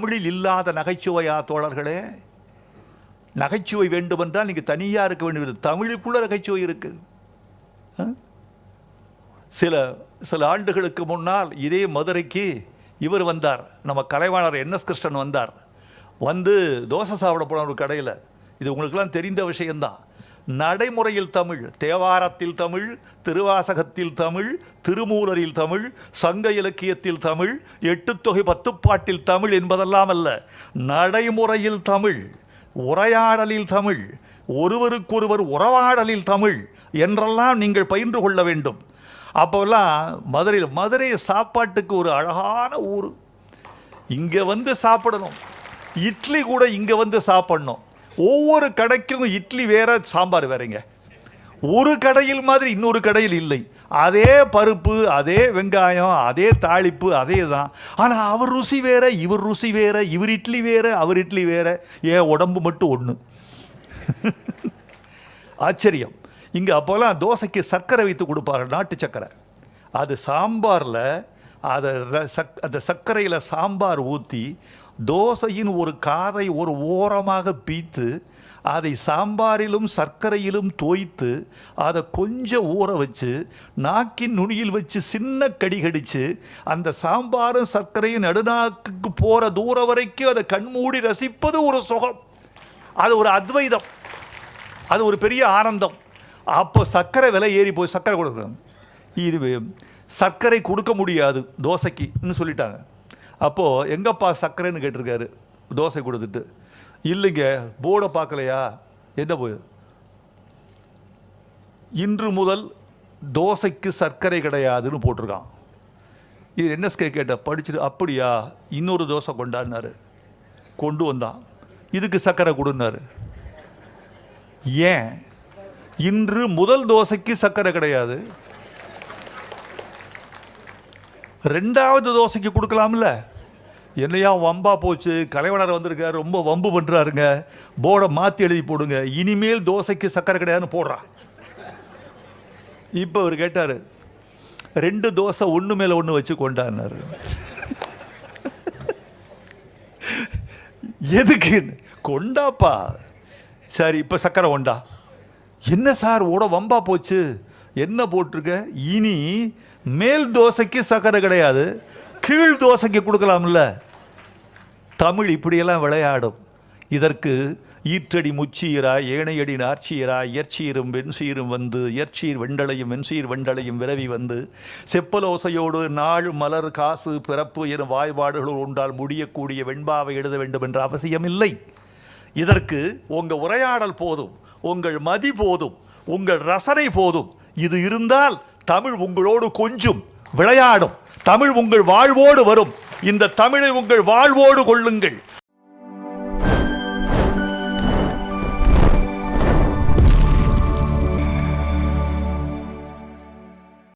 தமிழில் இல்லாத நகைச்சுவையா தோழர்களே? நகைச்சுவை வேண்டுமென்றால் நீங்கள் தனியாக இருக்க வேண்டியது தமிழுக்குள்ள நகைச்சுவை இருக்குது சில சில ஆண்டுகளுக்கு முன்னால் இதே மதுரைக்கு இவர் வந்தார். நம்ம கலைவாணர் என்எஸ் கிருஷ்ணன் வந்தார். வந்து தோசை சாப்பிட போன ஒரு கடையில். இது உங்களுக்கெல்லாம் தெரிந்த விஷயம்தான். நடைமுறையில் தமிழ் தேவாரத்தில் தமிழ் திருவாசகத்தில் தமிழ் திருமூலரில் தமிழ் சங்க இலக்கியத்தில் தமிழ் எட்டுத்தொகை பத்துப்பாட்டில் தமிழ் என்பதெல்லாம் அல்ல. நடைமுறையில் தமிழ் உரையாடலில் தமிழ் ஒருவருக்கொருவர் உறவாடலில் தமிழ் என்றெல்லாம் நீங்கள் பயின்று கொள்ள வேண்டும். அப்போல்லாம் மதுரையில் மதுரை சாப்பாட்டுக்கு ஒரு அழகான ஊர். இங்கே வந்து சாப்பிடணும். இட்லி கூட இங்கே வந்து சாப்பிடணும். ஒவ்வொரு கடைக்கும் இட்லி வேற சாம்பார் வேறங்க. ஒரு கடையில் மாதிரி இன்னொரு கடையில் இல்லை. அதே பருப்பு அதே வெங்காயம் அதே தாளிப்பு அதே தான். ஆனால் அவர் ருசி வேற இவர் ருசி வேற இவர் இட்லி வேற அவர் இட்லி வேற. ஏன் உடம்பு மட்டும் ஒன்று ஆச்சரியம். இங்கே அப்போல்லாம் தோசைக்கு சர்க்கரை வைத்து கொடுப்பாரு நாட்டு சர்க்கரை. அது சாம்பாரில் அதை சக் அந்த சர்க்கரையில் சாம்பார் ஊற்றி தோசையின் ஒரு காதை ஒரு ஓரமாக பீத்து அதை சாம்பாரிலும் சர்க்கரையிலும் தோய்த்து அதை கொஞ்சம் ஊற வச்சு நாக்கின் நுனியில் வச்சு சின்ன கடி கடித்து அந்த சாம்பாரும் சர்க்கரையும் நடுநாக்குக்கு போகிற தூரம் வரைக்கும் அதை கண்மூடி ரசிப்பது ஒரு சுகம். அது ஒரு அத்வைதம். அது ஒரு பெரிய ஆனந்தம். அப்போ சர்க்கரை விலை ஏறி போய் சர்க்கரை கொடுக்குறாங்க இது சர்க்கரை கொடுக்க முடியாது தோசைக்குன்னு சொல்லிட்டாங்க. அப்போது எங்கப்பா சர்க்கரைன்னு கேட்டிருக்காரு. தோசை கொடுத்துட்டு. இல்லைங்க போர்டை பார்க்கலையா? என்ன போய்? இன்று முதல் தோசைக்கு சர்க்கரை கிடையாதுன்னு போட்டிருக்கான். இது என்எஸ்கே கேட்ட? படிச்சுட்டு அப்படியா? இன்னொரு தோசை கொண்டாடினாரு. கொண்டு வந்தான். இதுக்கு சர்க்கரை கொடுனாரு ஏன்? இன்று முதல் தோசைக்கு சர்க்கரை கிடையாது. ரெண்டாவது தோசைக்கு கொடுக்கலாம்ல? என்னையா வம்பா போச்சு. கலைவனர் வந்திருக்கார். ரொம்ப வம்பு பண்ணுறாருங்க போர்டை மாற்றி எழுதி போடுங்க. இனிமேல் தோசைக்கு சர்க்கரை கிடையாதுன்னு போடுறா. இப்போ அவர் கேட்டார் ரெண்டு தோசை ஒன்று மேலே ஒன்று வச்சு கொண்டாடினார். எதுக்கு கொண்டாப்பா. சரி இப்போ சக்கரை கொண்டா. என்ன சார்? ஓட வம்பா போச்சு. என்ன போட்டிருக்க? இனி மேல் தோசைக்கு சக்கரை கிடையாது. கீழ் தோசைக்கு கொடுக்கலாம்ல. தமிழ் இப்படியெல்லாம் விளையாடும். இதற்கு ஈற்றடி முச்சீரா ஏனையடி நார்ச்சீரா இயற்சீரும் வெண்சீரும் வந்து இயற்சீர் வெண்டளையும் வெண்சீர் வெண்டளையும் விரவி வந்து செப்பலோசையோடு நாள் மலர் காசு பிறப்பு எனும் வாய்பாடுகள் உண்டால் முடியக்கூடிய வெண்பாவை எழுத வேண்டும் என்ற அவசியம் இல்லை இதற்கு உங்கள் உரையாடல் போதும் உங்கள் மதி போதும் உங்கள் ரசனை போதும் இது இருந்தால் தமிழ் உங்களோடு கொஞ்சம் விளையாடும். தமிழ் உங்கள் வாழ்வோடு வரும். இந்த தமிழை உங்கள் வாழ்வோடு கொள்ளுங்கள்.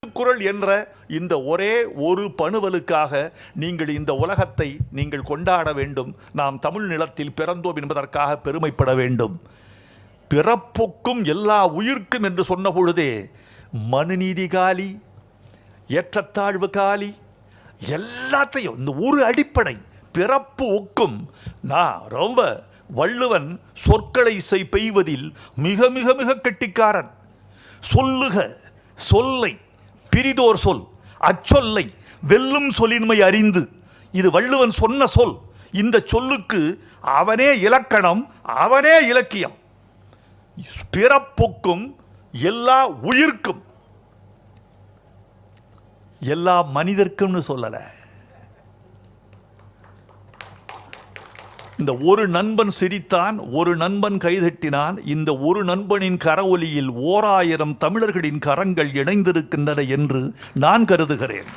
திருக்குறள் என்ற இந்த ஒரே ஒரு பணுவலுக்காக நீங்கள் இந்த உலகத்தை நீங்கள் கொண்டாட வேண்டும். நாம் தமிழ் நிலத்தில் பிறந்தோம் என்பதற்காக பெருமைப்பட வேண்டும். பிறப்புக்கும் எல்லா உயிர்க்கும் என்று சொன்ன பொழுதே மனுநீதி காலி ஏற்றத்தாழ்வு காலி எல்லாத்தையும் இந்த ஒரு அடிப்படை பிறப்பு ஒக்கும் நான் ரொம்ப வள்ளுவன் சொற்களை இசை பெய்வதில் மிக மிக மிக கெட்டிக்காரன். சொல்லுக சொல்லை பிரிதோர் சொல் அச்சொல்லை வெல்லும் சொல்லின்மை அறிந்து இது வள்ளுவன் சொன்ன சொல். இந்த சொல்லுக்கு அவனே இலக்கணம் அவனே இலக்கியம். பிறப்புக்கும் எல்லா உயிர்க்கும் எல்லா மனிதர்க்கும்னு சொல்லலை. இந்த ஒரு நண்பன் சிரித்தான் ஒரு நண்பன் கைதட்டினான் இந்த ஒரு நண்பனின் கரவொலியில் ஓர் ஆயிரம் தமிழர்களின் கரங்கள் இணைந்திருக்கின்றன என்று நான் கருதுகிறேன்.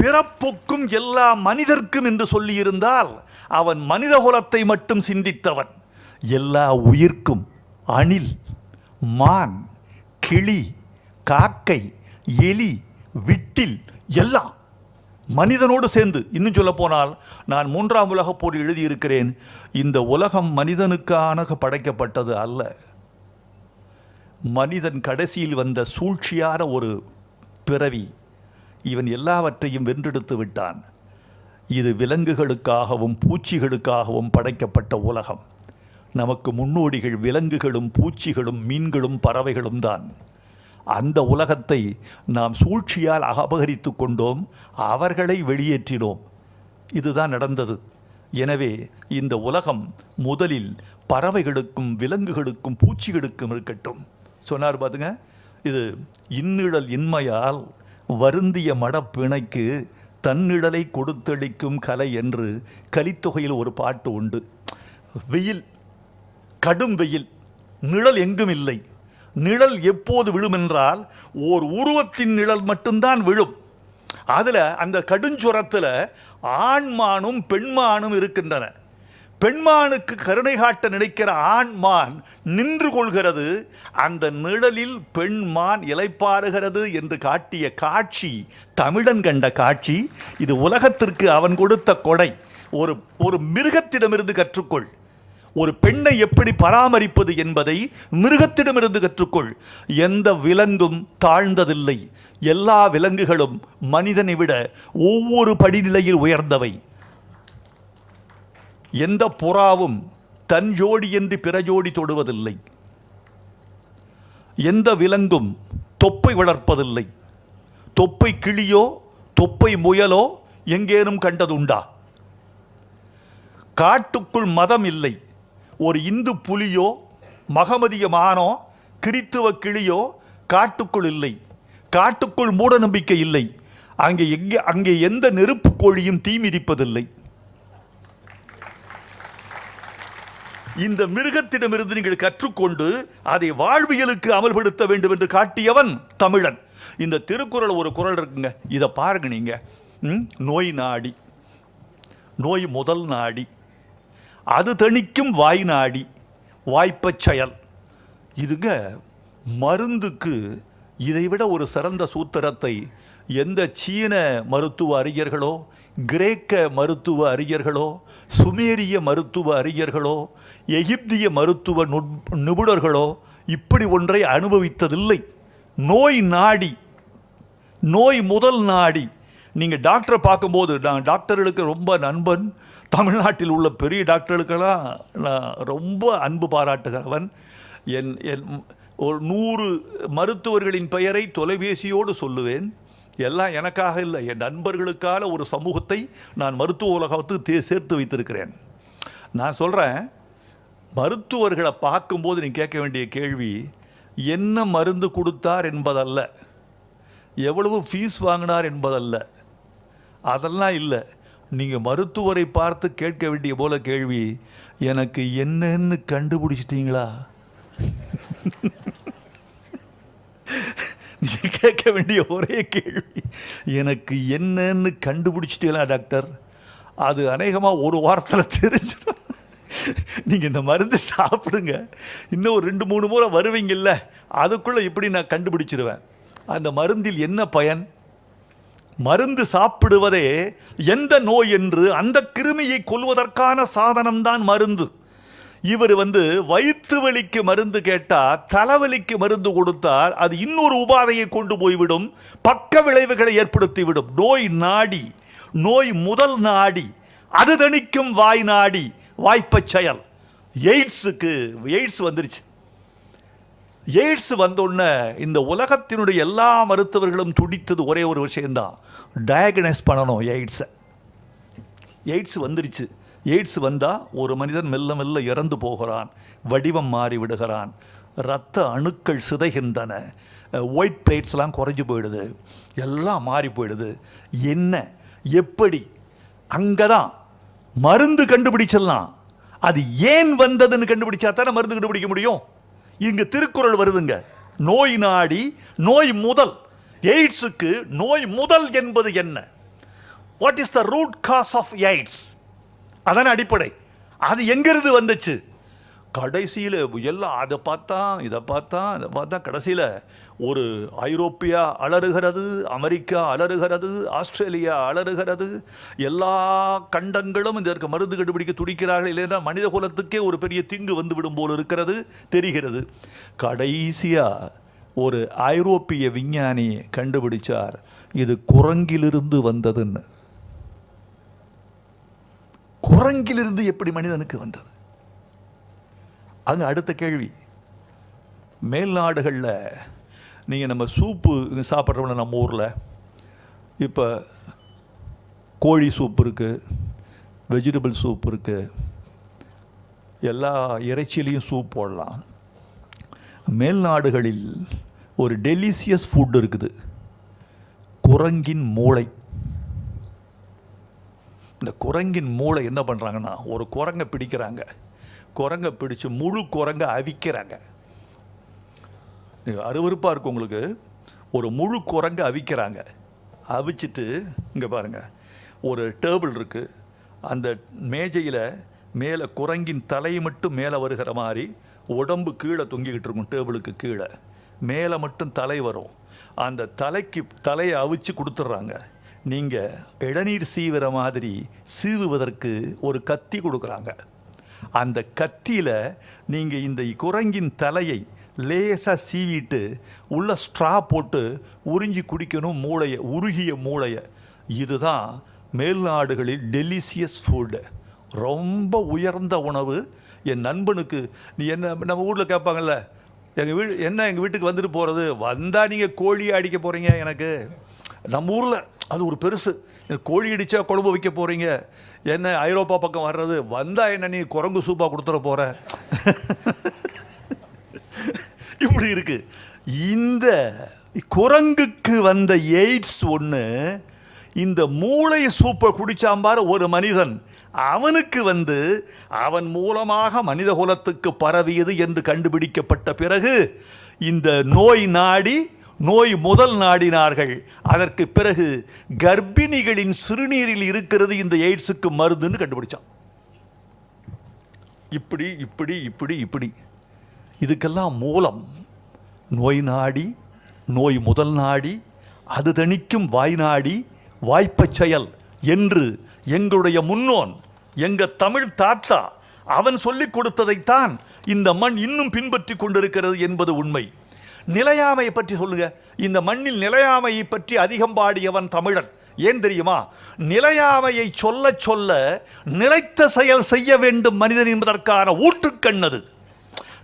பிறப்புக்கும் எல்லா மனிதர்க்கும் என்று சொல்லியிருந்தால் அவன் மனிதகுலத்தை மட்டும் சிந்தித்தவன். எல்லா உயிர்க்கும் அணில் மான் கிளி காக்கை எலி விட்டில் எல்லாம் மனிதனோடு சேர்ந்து இன்னும் சொல்ல போனால் நான் மூன்றாம் உலகப் போர் எழுதியிருக்கிறேன். இந்த உலகம் மனிதனுக்கான படைக்கப்பட்டது அல்ல. மனிதன் கடைசியில் வந்த சூழ்ச்சியான ஒரு பிறவி இவன் எல்லாவற்றையும் வென்றெடுத்து விட்டான். இது விலங்குகளுக்காகவும் பூச்சிகளுக்காகவும் படைக்கப்பட்ட உலகம். நமக்கு முன்னோடிகள் விலங்குகளும் பூச்சிகளும் மீன்களும் பறவைகளும் தான். அந்த உலகத்தை நாம் சூழ்ச்சியால் அபகரித்து கொண்டோம் அவர்களை வெளியேற்றினோம். இதுதான் நடந்தது. எனவே இந்த உலகம் முதலில் பறவைகளுக்கும் விலங்குகளுக்கும் பூச்சிகளுக்கும் இருக்கட்டும். சொன்னார் பாத்துங்க இது இன்னிழல் இன்மையால் வருந்திய மடப்பிணைக்கு தன்னிழலை கொடுத்தளிக்கும் கலை என்று கலித்தொகையில் ஒரு பாட்டு உண்டு. வெயில் கடும் வெயில் நிழல் எங்கும் இல்லை. நிழல் எப்போது விழும் என்றால் ஓர் உருவத்தின் நிழல் மட்டும்தான் விழும். அதில் அந்த கடுஞ்சுரத்தில் ஆண்மானும் பெண்மானும் இருக்கின்றன. பெண்மானுக்கு கருணை காட்ட நினைக்கிற ஆண்மான் நின்று கொள்கிறது. அந்த நிழலில் பெண்மான் இலைப்பாறுகிறது என்று காட்டிய காட்சி தமிழன் கண்ட காட்சி. இது உலகத்திற்கு அவன் கொடுத்த கொடை. ஒரு ஒரு மிருகத்திடமிருந்து கற்றுக்கொள். ஒரு பெண்ணை எப்படி பராமரிப்பது என்பதை மிருகத்திடமிருந்து கற்றுக்கொள். எந்த விலங்கும் தாழ்ந்ததில்லை. எல்லா விலங்குகளும் மனிதனை விட ஒவ்வொரு படிநிலையில் உயர்ந்தவை. எந்த புறாவும் தன் ஜோடி என்று பிற ஜோடி தொடுவதில்லை. எந்த விலங்கும் தொப்பை வளர்ப்பதில்லை. தொப்பை கிளியோ தொப்பை முயலோ எங்கேனும் கண்டதுண்டா. காட்டுக்குள் மதம் இல்லை. ஒரு இந்து புலியோ மகமதிய மானோ கிறித்துவ கிளியோ காட்டுக்குள் இல்லை. காட்டுக்குள் மூட நம்பிக்கை இல்லை. அங்கே எங்கே அங்கே எந்த நெருப்பு கோழியும் தீ மிதிப்பதில்லை. இந்த மிருகத்திடமிருந்து நீங்கள் கற்றுக்கொண்டு அதை வாழ்வியலுக்கு அமல்படுத்த வேண்டும் என்று காட்டியவன் தமிழன். இந்த திருக்குறள் ஒரு குறள் இருக்குங்க. இதை பாருங்க நீங்க. ம்? நோய் நாடி. நோய் முதல் நாடி. அது தணிக்கும் வாய் நாடி வாய்ப்பச் செயல். இதுங்க மருந்துக்கு இதைவிட ஒரு சிறந்த சூத்திரத்தை எந்த சீன மருத்துவ அறிஞர்களோ கிரேக்க மருத்துவ அறிஞர்களோ சுமேரிய மருத்துவ அறிஞர்களோ எகிப்திய மருத்துவ நுட்- நிபுணர்களோ இப்படி ஒன்றை அனுபவித்ததில்லை. நோய் நாடி நோய் முதல் நாடி. நீங்கள் டாக்டரை பார்க்கும்போது நான் டாக்டர்களுக்கு ரொம்ப நண்பன். தமிழ்நாட்டில் உள்ள பெரிய டாக்டர்களுக்கெல்லாம் நான் ரொம்ப அன்பு பாராட்டுகிறவன். என் என் ஒரு நூறு மருத்துவர்களின் பெயரை தொலைபேசியோடு சொல்லுவேன். எல்லாம் எனக்காக இல்லை என் நண்பர்களுக்கான ஒரு சமூகத்தை நான் மருத்துவ உலகத்துக்கு தே சேர்த்து வைத்திருக்கிறேன். நான் சொல்கிறேன் மருத்துவர்களை பார்க்கும்போது நீ கேட்க வேண்டிய கேள்வி என்ன மருந்து கொடுத்தார் என்பதல்ல. எவ்வளவு ஃபீஸ் வாங்கினார் என்பதல்ல. அதெல்லாம் இல்லை. நீங்கள் மருத்துவரை பார்த்து கேட்க வேண்டிய போல கேள்வி எனக்கு என்னன்னு கண்டுபிடிச்சிட்டீங்களா? நீங்கள் கேட்க வேண்டிய ஒரே கேள்வி எனக்கு என்னன்னு கண்டுபிடிச்சிட்டீங்களா டாக்டர்? அது அநேகமாக ஒரு வாரத்தில் தெரிஞ்சிடும். நீங்கள் இந்த மருந்து சாப்பிடுங்க. இன்னும் ஒரு ரெண்டு மூணு முறை வருவீங்கல்ல அதுக்குள்ளே இப்படி நான் கண்டுபிடிச்சிருவேன். அந்த மருந்தில் என்ன பயன்? மருந்து சாப்பிடுவதே எந்த நோய் என்று அந்த கிருமியை கொல்வதற்கான சாதனம்தான் மருந்து. இவர் வந்து வயிற்று வலிக்கு மருந்து கேட்டால் தலைவலிக்கு மருந்து கொடுத்தால் அது இன்னொரு உபாதையை கொண்டு போய்விடும் பக்க விளைவுகளை ஏற்படுத்திவிடும். நோய் நாடி நோய் முதல் நாடி அது தணிக்கும் வாய் நாடி வாய்ப்பச் செயல். எய்ட்ஸுக்கு எய்ட்ஸ் வந்துருச்சு. எய்ட்ஸ் வந்தோடனே இந்த உலகத்தினுடைய எல்லா மருத்துவர்களும் துடித்தது ஒரே ஒரு விஷயம்தான். டயக்னைஸ் பண்ணணும் எய்ட்ஸை எய்ட்ஸ் வந்துருச்சு. எய்ட்ஸ் வந்தால் ஒரு மனிதன் மெல்ல மெல்ல இறந்து போகிறான் வடிவம் மாறி விடுகிறான். இரத்த அணுக்கள் சிதைகின்றன. ஒயிட் பிளேட்ஸ்லாம் குறைஞ்சி போயிடுது. எல்லாம் மாறி போயிடுது. என்ன? எப்படி? அங்கே தான் மருந்து கண்டுபிடிச்சிடலாம். அது ஏன் வந்ததுன்னு கண்டுபிடிச்சா தானே மருந்து கண்டுபிடிக்க முடியும்? இங்கே திருக்குறள் வருதுங்க. நோய் நாடி நோய் முதல். எய்ட்ஸுக்கு நோய் முதல் என்பது என்ன? What is the root cause of AIDS அதான அடிப்படை. அது எங்கிருந்து வந்துச்சு? கடைசியில் எல்லாம் அதை பார்த்தா இதை பார்த்தா இதை பார்த்தா கடைசியில் ஒரு ஐரோப்பியா அலறுகிறது அமெரிக்கா அலறுகிறது ஆஸ்திரேலியா அலறுகிறது. எல்லா கண்டங்களும் இதற்கு மருந்து கண்டுபிடிக்க துடிக்கிறார்கள். இல்லைன்னா மனித குலத்துக்கே ஒரு பெரிய தீங்கு வந்து விடும் போல் இருக்கிறது தெரிகிறது. கடைசியாக ஒரு ஐரோப்பிய விஞ்ஞானி கண்டுபிடிச்சார் இது குரங்கிலிருந்து வந்ததுன்னு. குரங்கிலிருந்து எப்படி மனிதனுக்கு வந்தது? அங்க அடுத்த கேள்வி. மேல் நாடுகளில் நீங்கள் நம்ம சூப்பு சாப்பிட்றவங்கள நம்ம ஊரில் இப்போ கோழி சூப் இருக்குது வெஜிடபிள் சூப் இருக்குது எல்லா இறைச்சியிலையும் சூப் போடலாம். மேல் நாடுகளில் ஒரு டெலிசியஸ் ஃபுட் இருக்குது. குரங்கின் மூளை. இந்த குரங்கின் மூளை என்ன பண்ணுறாங்கன்னா ஒரு குரங்கை பிடிக்கிறாங்க. குரங்கை பிடிச்சி முழு குரங்கை அவிக்கிறாங்க. அருவருப்பாக இருக்கும் உங்களுக்கு. ஒரு முழு குரங்கை அவிக்கிறாங்க. அவிச்சிட்டு இங்கே பாருங்கள் ஒரு டேபிள் இருக்குது அந்த மேஜையில் மேலே குரங்கின் தலை மட்டும் மேலே வருகிற மாதிரி உடம்பு கீழே தொங்கிக்கிட்டு இருக்கும் டேபிளுக்கு கீழே. மேலே மட்டும் தலை வரும். அந்த தலைக்கு தலையை அவிச்சு கொடுத்துட்றாங்க நீங்கள் இளநீர் சீவிற மாதிரி சீவுவதற்கு ஒரு கத்தி கொடுக்குறாங்க. அந்த கத்தியில் நீங்கள் இந்த குரங்கின் தலையை லேசாக சீவிட்டு உள்ள ஸ்ட்ரா போட்டு உறிஞ்சி குடிக்கணும் மூளையை உருகிய மூளையை. இதுதான் மேல்நாடுகளில் டெலிசியஸ் ஃபுட்டு ரொம்ப உயர்ந்த உணவு. என் நண்பனுக்கு நீ என்ன நம்ம ஊரில் கேட்பாங்கல்ல எங்கள் வீடு என்ன எங்கள் வீட்டுக்கு வந்துட்டு போகிறது வந்தால் நீங்கள் கோழி அடிக்க போகிறீங்க எனக்கு. நம்ம ஊரில் அது ஒரு பெருசு. கோழி அடித்தா குழம்பு வைக்க போகிறீங்க என்ன ஐரோப்பா பக்கம் வர்றது? வந்தால் என்ன நீ குரங்கு சூப்பாக கொடுத்துட போகிற இப்படி இருக்குது இந்த குரங்குக்கு வந்த எய்ட்ஸ் ஒன்று இந்த மூளை சூப்பை குடிச்சாம்பார் ஒரு மனிதன். அவனுக்கு வந்து அவன் மூலமாக மனித குலத்துக்கு பரவியது என்று கண்டுபிடிக்கப்பட்ட பிறகு இந்த நோய் நாடி நோய் முதல் நாடினார்கள். அதற்கு பிறகு கர்ப்பிணிகளின் சிறுநீரில் இருக்கிறது இந்த எய்ட்ஸுக்கு மருந்துன்னு கண்டுபிடிச்சான். இப்படி இப்படி இப்படி இப்படி. இதுக்கெல்லாம் மூலம் நோய் நாடி நோய் முதல் நாடி அது தணிக்கும் வாய் நாடி வாய்ப்பச் செயல் என்று எங்களுடைய முன்னோன் எங்கள் தமிழ் தாத்தா அவன் சொல்லிக் கொடுத்ததைத்தான் இந்த மண் இன்னும் பின்பற்றி கொண்டிருக்கிறது என்பது உண்மை. நிலையாமையை பற்றி சொல்லுங்க. இந்த மண்ணில் நிலையாமையை பற்றி அதிகம் பாடியவன் தமிழன். ஏன் தெரியுமா? நிலையாமையை சொல்ல சொல்ல நிலைத்த செயல் செய்ய வேண்டும் மனிதன் என்பதற்கான ஊற்றுக்கண்ணது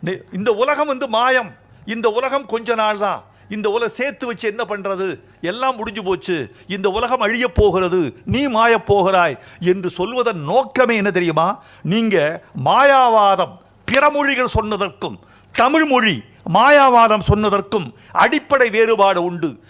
அது. இந்த உலகம் வந்து மாயம். இந்த உலகம் கொஞ்ச நாள் தான் இந்த உலக சேர்த்து வச்சு என்ன பண்ணுறது எல்லாம் முடிஞ்சு போச்சு. இந்த உலகம் அழிய போகிறது. நீ மாயப் போகிறாய் என்று சொல்வதன் நோக்கமே என்ன தெரியுமா? நீங்கள் மாயாவாதம் பிற மொழிகள் சொன்னதற்கும் தமிழ் மொழி மாயாவாதம் சொன்னதற்கும் அடிப்படை வேறுபாடு உண்டு.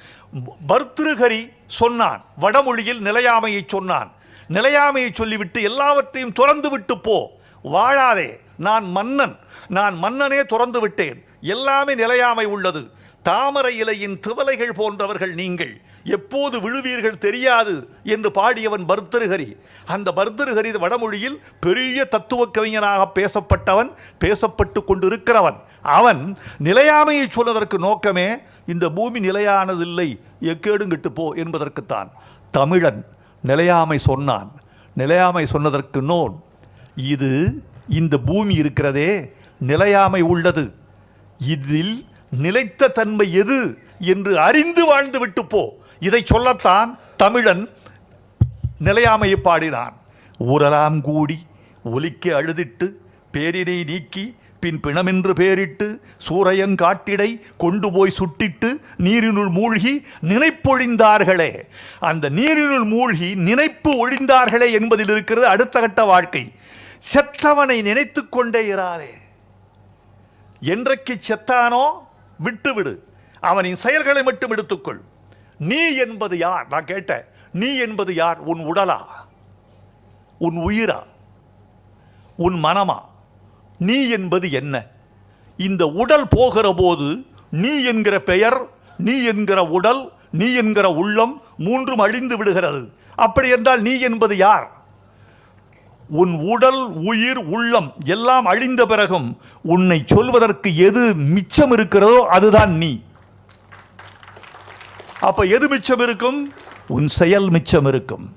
பர்திருகரி சொன்னான் வடமொழியில் நிலையாமையை சொன்னான். நிலையாமையை சொல்லிவிட்டு எல்லாவற்றையும் துறந்து விட்டு போ. வாழாதே. நான் மன்னன். நான் மன்னனே துறந்து விட்டேன். எல்லாமே நிலையாமை உள்ளது. தாமரை இலையின் திவலைகள் போன்றவர்கள் நீங்கள். எப்போது விழுவீர்கள் தெரியாது என்று பாடியவன் பர்தருகரி. அந்த பர்தருகரி வடமொழியில் பெரிய தத்துவ கவிஞனாக பேசப்பட்டவன் பேசப்பட்டு கொண்டிருக்கிறவன். அவன் நிலையாமையை சொல்வதற்கு நோக்கமே இந்த பூமி நிலையானதில்லை எக்கேடுங்கிட்டு போ என்பதற்குத்தான். தமிழன் நிலையாமை சொன்னான். நிலையாமை சொன்னதற்கு நோன். இது இந்த பூமி இருக்கிறதே நிலையாமை உள்ளது. இதில் நிலைத்த தன்மை எது என்று அறிந்து வாழ்ந்து விட்டு போ. இதை சொல்லத்தான் தமிழன் நிலையாமையை பாடினான். ஊரலாம் கூடி ஒலிக்க அழுதிட்டு பேரினை நீக்கி பின் பிணமென்று பேரிட்டு சூரையங்காட்டிடை கொண்டு போய் சுட்டிட்டு நீரினுள் மூழ்கி நினைப்பொழிந்தார்களே. அந்த நீரினுள் மூழ்கி நினைப்பு ஒழிந்தார்களே என்பதில் இருக்கிறது அடுத்த கட்ட வாழ்க்கை. செத்தவனை நினைத்து கொண்டே இராதே. என்றைக்கு செத்தானோ விட்டுவிடு. அவனின் செயல்களை மட்டும் எடுத்துக்கொள். நீ என்பது யார்? நான் கேட்டேன். நீ என்பது யார்? உன் உடலா? உன் உயிரா? உன் மனமா? நீ என்பது என்ன? இந்த உடல் போகிற போது நீ என்கிற பெயர் நீ என்கிற உடல் நீ என்கிற உள்ளம் மூன்றும் அழிந்து விடுகிறது. அப்படி என்றால் நீ என்பது யார்? உன் உடல் உயிர் உள்ளம் எல்லாம் அழிந்த பிறகும் உன்னை சொல்வதற்கு எது மிச்சம் இருக்கிறதோ அதுதான் நீ. அப்ப எது மிச்சம் இருக்கும்? உன் செயல் மிச்சம் இருக்கும்.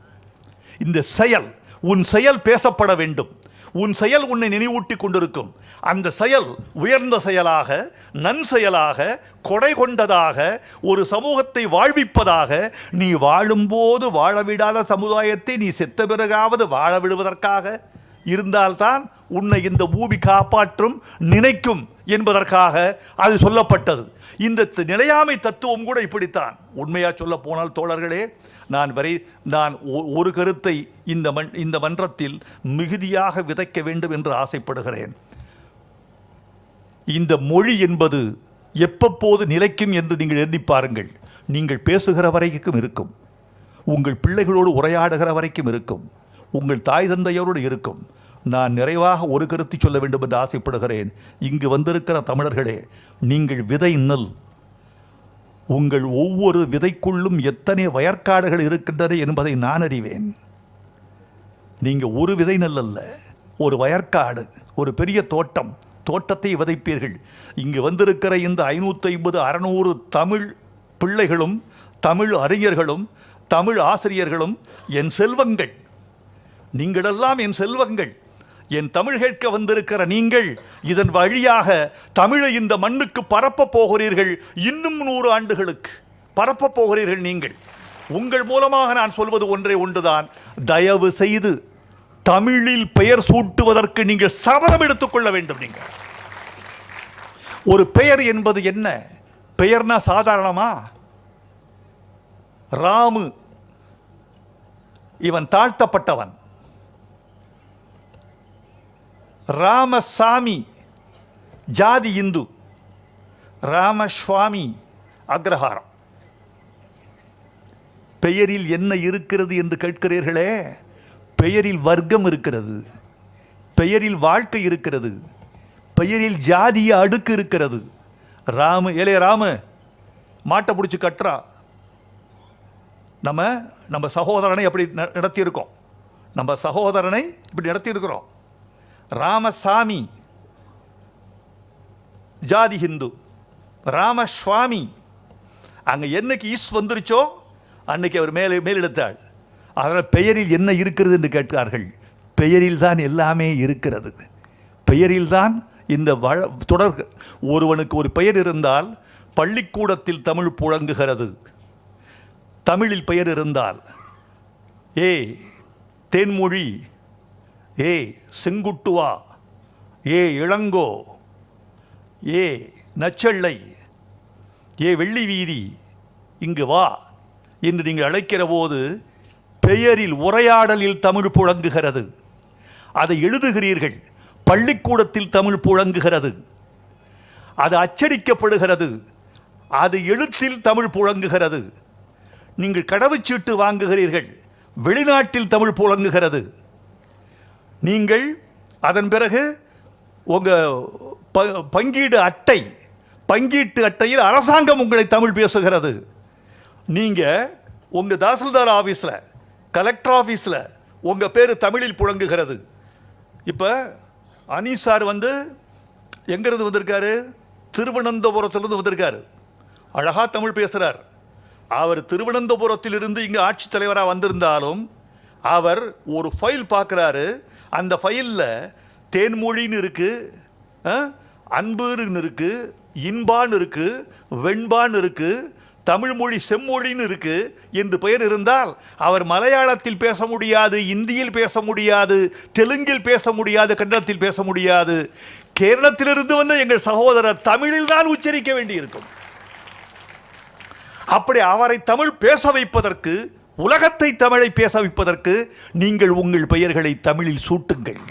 இந்த செயல் உன் செயல் பேசப்பட வேண்டும். உன் செயல் உன்னை நினைவூட்டி கொண்டிருக்கும். அந்த செயல் உயர்ந்த செயலாக நன் செயலாக கொடை கொண்டதாக ஒரு சமூகத்தை வாழ்விப்பதாக நீ வாழும்போது வாழவிடாத சமுதாயத்தை நீ செத்த பிறகாவது வாழ விடுவதற்காக இருந்தால்தான் உன்னை இந்த பூமி காப்பாற்றும் நினைக்கும் என்பதற்காக அது சொல்லப்பட்டது. இந்த த- நிலையாமை தத்துவம் கூட இப்படித்தான். உண்மையாக சொல்ல போனால் தோழர்களே நான் வரை நான் ஒ- ஒரு கருத்தை இந்த மண் இந்த மன்றத்தில் மிகுதியாக விதைக்க வேண்டும் என்று ஆசைப்படுகிறேன். இந்த மொழி என்பது எப்பப்போது நிலைக்கும் என்று நீங்கள் எண்ணி பாருங்கள். நீங்கள் பேசுகிற வரைக்கும் இருக்கும். உங்கள் பிள்ளைகளோடு உரையாடுகிற வரைக்கும் இருக்கும். உங்கள் தாய் தந்தையோடு இருக்கும். நான் நிறைவாக ஒரு கருத்தை சொல்ல வேண்டும் என்று ஆசைப்படுகிறேன். இங்கு வந்திருக்கிற தமிழர்களே நீங்கள் விதை நெல் உங்கள் ஒவ்வொரு விதைக்குள்ளும் எத்தனை வயற்காடுகள் இருக்கின்றன என்பதை நான் அறிவேன். நீங்கள் ஒரு விதை நல்லல்ல ஒரு வயற்காடு ஒரு பெரிய தோட்டம் தோட்டத்தை விதைப்பீர்கள். இங்கு வந்திருக்கிற இந்த ஐநூற்றி ஐம்பது அறநூறு தமிழ் பிள்ளைகளும் தமிழ் அறிஞர்களும் தமிழ் ஆசிரியர்களும் என் செல்வங்கள். நீங்களெல்லாம் என் செல்வங்கள். என் தமிழ் கேட்க வந்திருக்கிற நீங்கள் இதன் வழியாக தமிழை இந்த மண்ணுக்கு பரப்ப போகிறீர்கள் இன்னும் நூறு ஆண்டுகளுக்கு. பரப்ப போகிறீர்கள் நீங்கள். உங்கள் மூலமாக நான் சொல்வது ஒன்றே ஒன்றுதான். தயவு செய்து தமிழில் பெயர் சூட்டுவதற்கு நீங்கள் சபதம் எடுத்துக்கொள்ள வேண்டும் நீங்கள். ஒரு பெயர் என்பது என்ன? பெயர்னா சாதாரணமா? ராமு. இவன் தாழ்த்தப்பட்டவன். ராமசாமி ஜாதி இந்து ராமஸ்வாமி அக்ரஹாரம். பெயரில் என்ன இருக்கிறது என்று கேட்கிறீர்களே? பெயரில் வர்க்கம் இருக்கிறது பெயரில் வாழ்க்கை இருக்கிறது பெயரில் ஜாதிய அடுக்கு இருக்கிறது. ராமு ஏலே ராமு மாட்டை பிடிச்சி கட்டுறா. நம்ம நம்ம சகோதரனை அப்படி நடத்தியிருக்கோம். நம்ம சகோதரனை இப்படி நடத்தியிருக்கிறோம். ராமசாமி. ஜாதி ஹிந்து. ராமஸ்வாமி. அங்கே என்னைக்கு ஈஸ் வந்துருச்சோ அன்னைக்கு அவர் மேலே மேலெடுத்தாள் அதனால் பெயரில் என்ன இருக்கிறது என்று கேட்கிறார்கள். பெயரில் தான் எல்லாமே இருக்கிறது. பெயரில் தான் இந்த வழ தொடர் ஒருவனுக்கு ஒரு பெயர் இருந்தால் பள்ளிக்கூடத்தில் தமிழ் புழங்குகிறது. தமிழில் பெயர் இருந்தால் ஏ தேன்மொழி ஏ செங்குட்டுவா ஏ இளங்கோ ஏ நச்செள்ளை ஏ வெள்ளி வீதி இங்கு வா என்று நீங்கள் அழைக்கிற போது பெயரில் உரையாடலில் தமிழ் புழங்குகிறது. அதை எழுதுகிறீர்கள் பள்ளிக்கூடத்தில் தமிழ் புழங்குகிறது. அது அச்சடிக்கப்படுகிறது அது எழுத்தில் தமிழ் புழங்குகிறது. நீங்கள் கடவுச்சீட்டு வாங்குகிறீர்கள் வெளிநாட்டில் தமிழ் புழங்குகிறது. நீங்கள் அதன் பிறகு உங்கள் ப பங்கீடு அட்டை பங்கீட்டு அட்டையில் அரசாங்கம் உங்களை தமிழ் பேசுகிறது. நீங்கள் உங்கள் தாசில்தார் ஆஃபீஸில் கலெக்டர் ஆஃபீஸில் உங்கள் பேர் தமிழில் புழங்குகிறது. இப்போ அனீஸ் சார் வந்து எங்கேருந்து வந்திருக்காரு? திருவனந்தபுரத்துலேருந்து வந்திருக்காரு. அழகாக தமிழ் பேசுகிறார் அவர் திருவனந்தபுரத்திலிருந்து இங்கே ஆட்சித் தலைவராக வந்திருந்தாலும் அவர் ஒரு ஃபைல் பார்க்குறாரு அந்த ஃபைலில் தேன்மொழின்னு இருக்குது அன்புன்னு இருக்குது இன்பான்னு இருக்குது வெண்பான்னு இருக்குது தமிழ்மொழி செம்மொழின்னு இருக்கு என்று பெயர் இருந்தால் அவர் மலையாளத்தில் பேச முடியாது இந்தியில் பேச முடியாது தெலுங்கில் பேச முடியாது கன்னடத்தில் பேச முடியாது. கேரளத்திலிருந்து வந்த எங்கள் சகோதரர் தமிழில் தான் உச்சரிக்க வேண்டியிருக்கும். அப்படி அவரை தமிழ் பேச வைப்பதற்கு உலகத்தை தமிழை பேச வைப்பதற்கு நீங்கள் உங்கள் பெயர்களை தமிழில் சூட்டுங்கள்.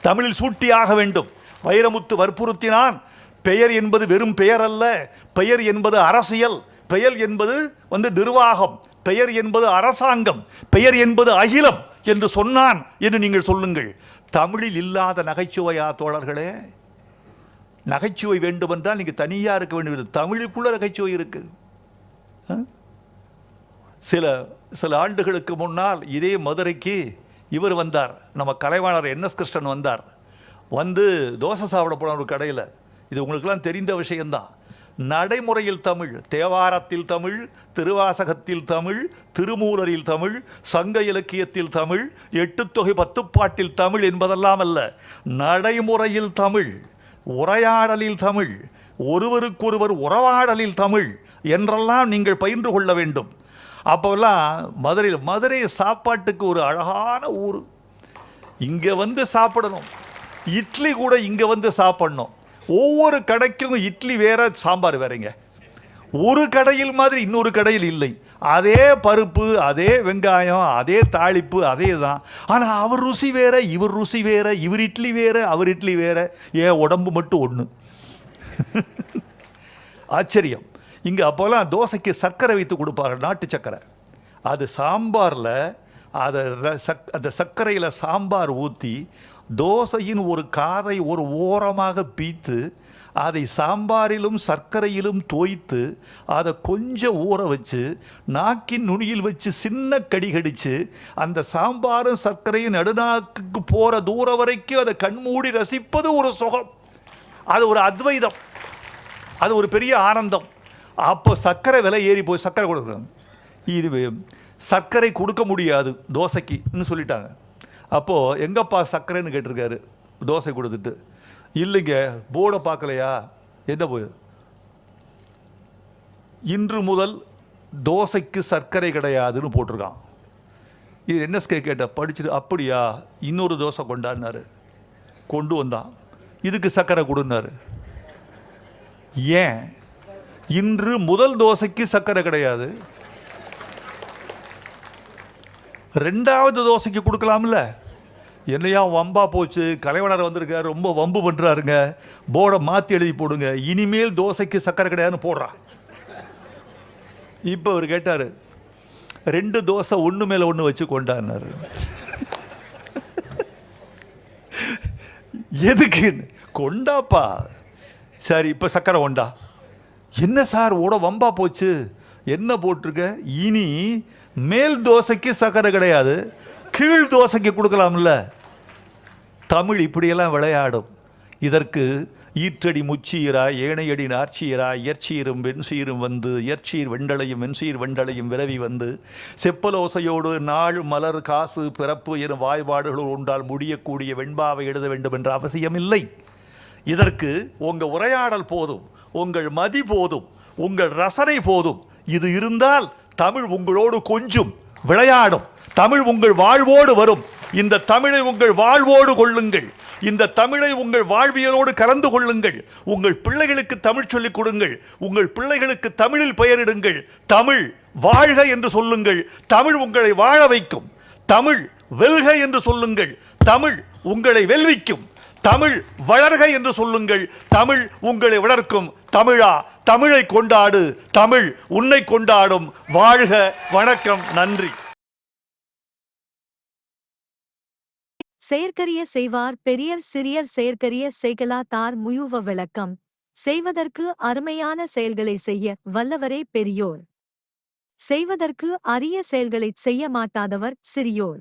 தமிழில் சூட்டியாக வேண்டும். வைரமுத்து வற்புறுத்தினான். பெயர் என்பது வெறும் பெயர் அல்ல. பெயர் என்பது அரசியல். பெயர் என்பது வந்து நிர்வாகம். பெயர் என்பது அரசாங்கம். பெயர் என்பது அகிலம் என்று சொன்னான் என்று நீங்கள் சொல்லுங்கள். தமிழில் இல்லாத நகைச்சுவையா தோழர்களே? நகைச்சுவை வேண்டுமென்றால் நீங்கள் தனியாக இருக்க வேண்டும் தமிழுக்குள்ள நகைச்சுவை இருக்குது சில சில ஆண்டுகளுக்கு முன்னால் இதே மதுரைக்கு இவர் வந்தார். நம்ம கலைவாணர் என்எஸ் கிருஷ்ணன் வந்தார். வந்து தோசை சாப்பிட போன ஒரு கடையில். இது உங்களுக்கெல்லாம் தெரிந்த விஷயம்தான். நடைமுறையில் தமிழ் தேவாரத்தில் தமிழ் திருவாசகத்தில் தமிழ் திருமூலரில் தமிழ் சங்க இலக்கியத்தில் தமிழ் எட்டுத்தொகை பத்துப்பாட்டில் தமிழ் என்பதெல்லாம் அல்ல. நடைமுறையில் தமிழ் உரையாடலில் தமிழ் ஒருவருக்கொருவர் உறவாடலில் தமிழ் என்றெல்லாம் நீங்கள் பயின்று கொள்ள வேண்டும். அப்போல்லாம் மதுரையில் மதுரை சாப்பாட்டுக்கு ஒரு அழகான ஊர். இங்கே வந்து சாப்பிடணும். இட்லி கூட இங்கே வந்து சாப்பிடணும். ஒவ்வொரு கடைக்கும் இட்லி வேற சாம்பார் வேறங்க. ஒரு கடையில் மாதிரி இன்னொரு கடையில் இல்லை. அதே பருப்பு அதே வெங்காயம் அதே தாளிப்பு அதே தான். ஆனால் அவர் ருசி வேற இவர் ருசி வேற இவர் இட்லி வேற அவர் இட்லி வேற. ஏன் உடம்பு மட்டும் ஒன்று ஆச்சரியம். இங்கே அப்போல்லாம் தோசைக்கு சர்க்கரை வைத்து கொடுப்பாரு நாட்டு சர்க்கரை. அது சாம்பாரில் அதை சக் அந்த சர்க்கரையில் சாம்பார் ஊற்றி தோசையின் ஒரு காதை ஒரு ஓரமாக பீத்து அதை சாம்பாரிலும் சர்க்கரையிலும் தோய்த்து அதை கொஞ்சம் ஊற வச்சு நாக்கின் நுனியில் வச்சு சின்ன கடி கடித்து அந்த சாம்பாரும் சர்க்கரையும் நடுநாக்குக்கு போகிற தூரம் வரைக்கும் அதை கண்மூடி ரசிப்பது ஒரு சுகம். அது ஒரு அத்வைதம். அது ஒரு பெரிய ஆனந்தம். அப்போ சர்க்கரை விலை ஏறி போய் சர்க்கரை கொடுக்குறாங்க. இது சர்க்கரை கொடுக்க முடியாது தோசைக்குன்னு சொல்லிட்டாங்க. அப்போது எங்கப்பா சர்க்கரைன்னு கேட்டிருக்காரு தோசை கொடுத்துட்டு. இல்லைங்க போர்டை பார்க்கலையா? என்ன போய்? இன்று முதல் தோசைக்கு சர்க்கரை கிடையாதுன்னு போட்டிருக்கான். இது என்எஸ்கே கேட்ட படிச்சுட்டு அப்படியா? இன்னொரு தோசை கொண்டாடினாரு. கொண்டு வந்தான். இதுக்கு சர்க்கரை கொடுன்னாரு. ஏன்? இன்று முதல் தோசைக்கு சர்க்கரை கிடையாது. ரெண்டாவது தோசைக்கு கொடுக்கலாம்ல? என்னையா வம்பா போச்சு. கலைவனர் வந்திருக்காரு. ரொம்ப வம்பு பண்ணுறாருங்க போர்டை மாற்றி எழுதி போடுங்க. இனிமேல் தோசைக்கு சர்க்கரை கிடையாதுன்னு போடுறா. இப்போ அவர் கேட்டார் ரெண்டு தோசை ஒன்று மேலே ஒன்று வச்சு கொண்டாடினார். எதுக்குன்னு? கொண்டாப்பா. சரி இப்போ சக்கரை உண்டா என்ன சார் ஓட வம்பா போச்சு? என்ன போட்டிருக்க? இனி மேல் தோசைக்கு சக்கரை கிடையாது. கீழ் தோசைக்கு கொடுக்கலாம்ல. தமிழ் இப்படியெல்லாம் விளையாடும். இதற்கு ஈற்றடி முச்சீரா ஏனையடி நார்ச்சீரா இயற்சீரும் வெண்சீரும் வந்து இயற்சீர் வெண்டளையும் வெண்சீர் வெண்டளையும் விரவி வந்து செப்பலோசையோடு நாள் மலர் காசு பிறப்பு எனும் வாய்பாடுகள் உண்டால் முடியக்கூடிய வெண்பாவை எழுத வேண்டும் என்ற அவசியமில்லை. இதற்கு உங்கள் உரையாடல் போதும். உங்கள் மதி போதும் உங்கள் ரசனை போதும். இது இருந்தால் தமிழ் உங்களோடு கொஞ்சம் விளையாடும். தமிழ் உங்கள் வாழ்வோடு வரும். இந்த தமிழை உங்கள் வாழ்வோடு கொள்ளுங்கள். இந்த தமிழை உங்கள் வாழ்வியலோடு கலந்து கொள்ளுங்கள். உங்கள் பிள்ளைகளுக்கு தமிழ் சொல்லிக் கொடுங்கள். உங்கள் பிள்ளைகளுக்கு தமிழில் பெயரிடுங்கள். தமிழ் வாழ்க என்று சொல்லுங்கள். தமிழ் உங்களை வாழ வைக்கும். தமிழ் வெல்க என்று சொல்லுங்கள். தமிழ் உங்களை வெல்விக்கும். தமிழ் வளர்க என்று சொல்லுங்கள். தமிழ் உங்களை வளர்க்கும். தமிழா தமிழை கொண்டாடு தமிழ் உன்னை கொண்டாடும். வாழ்க வணக்கம் நன்றி. செயற்கரிய செய்வார் பெரியர் சிறியர் செயற்கரிய செய்கலா தார் முயுவ விளக்கம். செய்வதற்கு அருமையான செயல்களை செய்ய வல்லவரே பெரியோர். செய்வதற்கு அரிய செயல்களைச் செய்ய மாட்டாதவர் சிறியோர்.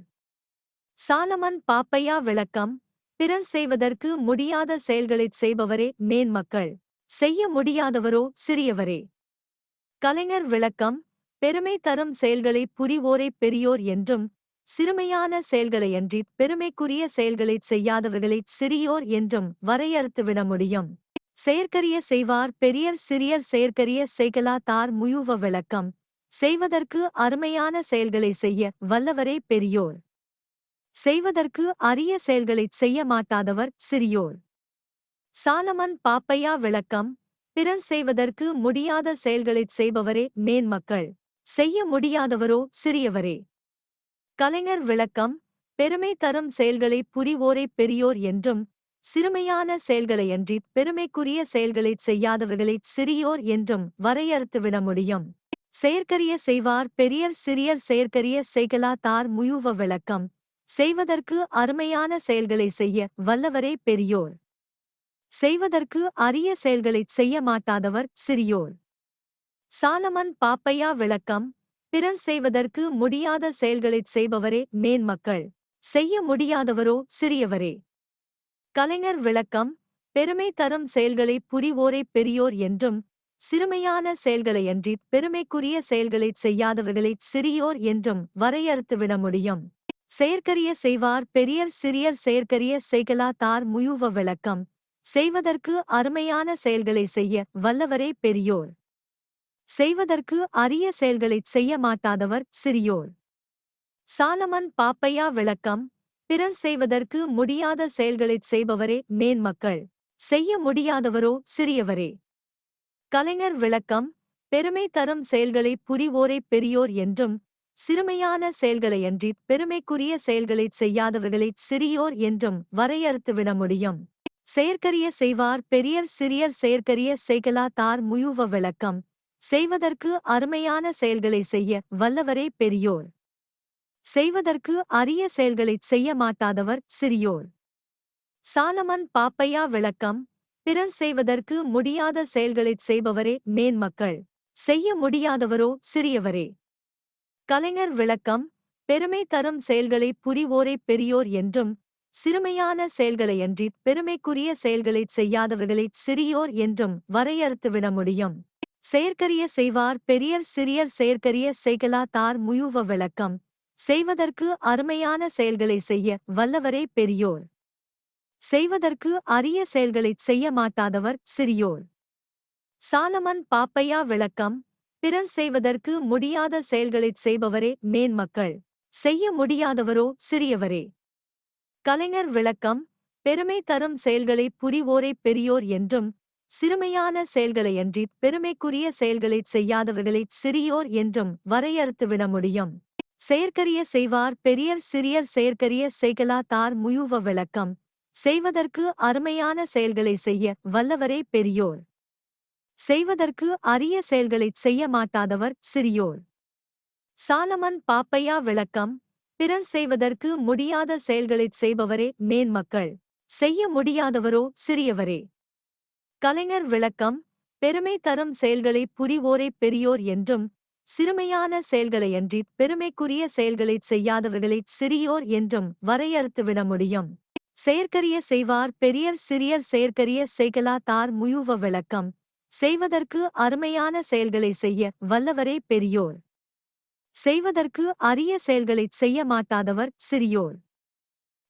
சாலமன் பாப்பையா விளக்கம். பிறர் செய்வதற்கு முடியாத செயல்களைச் செய்பவரே மேன்மக்கள். செய்ய முடியாதவரோ சிறியவரே. கலைஞர் விளக்கம் பெருமை தரும் செயல்களை புரிவோரே பெரியோர் என்றும் சிறுமையான செயல்களையன்றி பெருமைக்குரிய செயல்களைச் செய்யாதவர்களைச் சிறியோர் என்றும் வரையறுத்துவிட முடியும். செயற்கரிய செய்வார் பெரியர் சிறியர் செயற்கரிய செய்கலா தார் முயுவ விளக்கம் செய்வதற்கு அருமையான செயல்களை செய்ய வல்லவரே பெரியோர். செய்வதற்கு அரிய செயல்களைச் செய்ய மாட்டாதவர் சிறியோர். சாலமன் பாப்பையா விளக்கம். பிறர் செய்வதற்கு முடியாத செயல்களைச் செய்பவரே மேன்மக்கள் செய்ய முடியாதவரோ சிறியவரே. கலைஞர் விளக்கம். பெருமை தரும் செயல்களை புரிவோரே பெரியோர் என்றும் சிறுமையான செயல்களையன்றி பெருமைக்குரிய செயல்களைச் செய்யாதவர்களைச் சிறியோர் என்றும் வரையறுத்துவிட முடியும். செயற்கரிய செய்வார் பெரியர் சிறியர் செயற்கரிய செய்கலா தார் முயுவ விளக்கம். செய்வதற்கு அருமையான செயல்களை செய்ய வல்லவரே பெரியோர். செய்வதற்கு அரிய செயல்களைச் செய்ய மாட்டாதவர் சிறியோர். சாலமன் பாப்பையா விளக்கம் பிறர் செய்வதற்கு முடியாத செயல்களைச் செய்பவரே மேன்மக்கள் செய்ய முடியாதவரோ சிறியவரே. கலைஞர் விளக்கம் பெருமை தரும் செயல்களை புரிவோரே பெரியோர் என்றும் சிறுமையான செயல்களையன்றி பெருமைக்குரிய செயல்களைச் செய்யாதவர்களைச் சிறியோர் என்றும் வரையறுத்துவிட முடியும். செயற்கரிய செய்வார் பெரியர் சிறியர் செயற்கரிய செய்கலா தார் முயுவ விளக்கம் செய்வதற்கு அருமையான செயல்களை செய்ய வல்லவரே பெரியோர். செய்வதற்கு அரிய செயல்களைச் செய்ய மாட்டாதவர் சிறியோர். சாலமன் பாப்பையா விளக்கம் பிறர் செய்வதற்கு முடியாத செயல்களைச் செய்பவரே மேன்மக்கள் செய்ய முடியாதவரோ சிறியவரே. கலைஞர் விளக்கம் பெருமை தரும் செயல்களை புரிவோரே பெரியோர் என்றும் சிறுமையான செயல்களையன்றி பெருமைக்குரிய செயல்களைச் செய்யாதவர்களைச் சிறியோர் என்றும் வரையறுத்துவிட முடியும். செயற்கரிய செய்வார் பெரியர் சிறியர் செயற்கரிய செய்கலா தார் முயுவ விளக்கம். செய்வதற்கு அருமையான செயல்களை செய்ய வல்லவரே பெரியோர். செய்வதற்கு அரிய செயல்களைச் செய்ய மாட்டாதவர் சிறியோர். சாலமன் பாப்பையா விளக்கம். பிறர் செய்வதற்கு முடியாத செயல்களைச் செய்பவரே மேன்மக்கள் செய்ய முடியாதவரோ சிறியவரே. கலைஞர் விளக்கம். பெருமை தரும் செயல்களை புரிவோரே பெரியோர் என்றும் சிறுமையான செயல்களையன்றி பெருமைக்குரிய செயல்களைச் செய்யாதவர்களைச் சிறியோர் என்றும் வரையறுத்துவிட முடியும். செயற்கரிய செய்வார் பெரியர் சிறியர் செயற்கரிய செய்கலா தார் முயுவ விளக்கம். செய்வதற்கு அருமையான செயல்களை செய்ய வல்லவரே பெரியோர். செய்வதற்கு அரிய செயல்களைச் செய்ய மாட்டாதவர் சிறியோர். சாலமன் பாப்பையா விளக்கம். பிறர் செய்வதற்கு முடியாத செயல்களைச் செய்பவரே மேன்மக்கள். செய்ய முடியாதவரோ சிறியவரே. கலைஞர் விளக்கம் பெருமை தரும் செயல்களை புரிவோரே பெரியோர் என்றும் சிறுமையான செயல்களையன்றி பெருமைக்குரிய செயல்களைச் செய்யாதவர்களைச் சிறியோர் என்றும் வரையறுத்துவிட முடியும். செயற்கரிய செய்வார் பெரியர் சிறியர் செயற்கரிய செய்கலா தார் முயுவ விளக்கம் செய்வதற்கு அருமையான செயல்களை செய்ய வல்லவரே பெரியோர். செய்வதற்கு அரிய செயல்களைச் செய்ய மாட்டாதவர் சிறியோர். சாலமன் பாப்பையா விளக்கம் பிறர் செய்வதற்கு முடியாத செயல்களைச் செய்பவரே மேன்மக்கள் செய்ய முடியாதவரோ சிறியவரே. கலைஞர் விளக்கம் பெருமை தரும் செயல்களை புரிவோரே பெரியோர் என்றும் சிறுமையான செயல்களையன்றி பெருமைக்குரிய செயல்களைச் செய்யாதவர்களைச் சிறியோர் என்றும் வரையறுத்துவிட முடியும். செயற்கரிய செய்வார் பெரியர் சிறியர் செயற்கரிய செய்கலா தார் முயுவ விளக்கம் செய்வதற்கு அருமையான செயல்களை செய்ய வல்லவரே பெரியோர். செய்வதற்கு அரிய செயல்களைச் செய்ய மாட்டாதவர் சிறியோர்.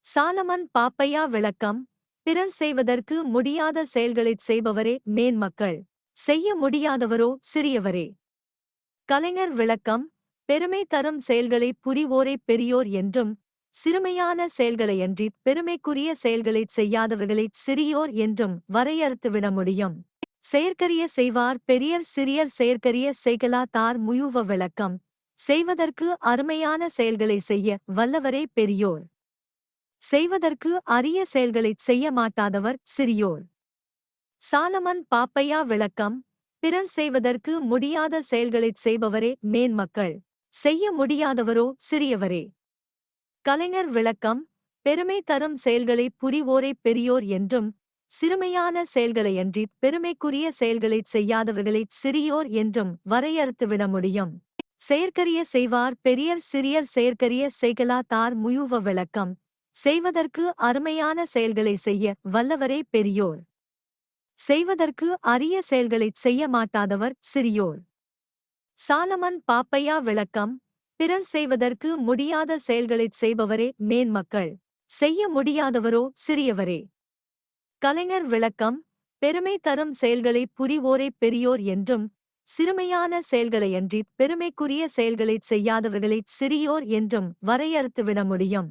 சாலமன் பாப்பையா விளக்கம் பிறர் செய்வதற்கு முடியாத செயல்களைச் செய்பவரே மேன்மக்கள் செய்ய முடியாதவரோ சிறியவரே. கலைஞர் விளக்கம் பெருமை தரும் செயல்களை புரிவோரே பெரியோர் என்றும் சிறுமையான செயல்களையன்றி பெருமைக்குரிய செயல்களைச் செய்யாதவர்களைச் சிறியோர் என்றும் வரையறுத்துவிட முடியும். செயற்கரிய செய்வார் பெரியர் சிறியர் செயற்கரிய செய்கலா தார் முயுவ விளக்கம் செய்வதற்கு அருமையான செயல்களை செய்ய வல்லவரே பெரியோர். செய்வதற்கு அரிய செயல்களைச் செய்ய மாட்டாதவர் சிறியோர். சாலமன் பாப்பையா விளக்கம் பிறர் செய்வதற்கு முடியாத செயல்களைச் செய்பவரே மேன்மக்கள் செய்ய முடியாதவரோ சிறியவரே. கலைஞர் விளக்கம் பெருமை தரும் செயல்களை புரிவோரே பெரியோர் என்றும் சிறுமையான செயல்களையன்றி பெருமைக்குரிய செயல்களைச் செய்யாதவர்களைச் சிறியோர் என்றும் வரையறுத்துவிட முடியும். செயற்கரிய செய்வார் பெரியர் சிறியர் செயற்கரிய செய்கலா தார் முயுவ விளக்கம். செய்வதற்கு அருமையான செயல்களை செய்ய வல்லவரே பெரியோர். செய்வதற்கு அரிய செயல்களைச் செய்ய மாட்டாதவர் சிறியோர். சாலமன் பாப்பையா விளக்கம். பிறர் செய்வதற்கு முடியாத செயல்களைச் செய்பவரே மேன்மக்கள் செய்ய முடியாதவரோ சிறியவரே. கலைஞர் விளக்கம். பெருமை தரும் செயல்களை புரிவோரே பெரியோர் என்றும் சிறுமையான செயல்களையன்றி பெருமைக்குரிய செயல்களைச் செய்யாதவர்களைச் சிறியோர் என்றும் வரையறுத்துவிட முடியும்.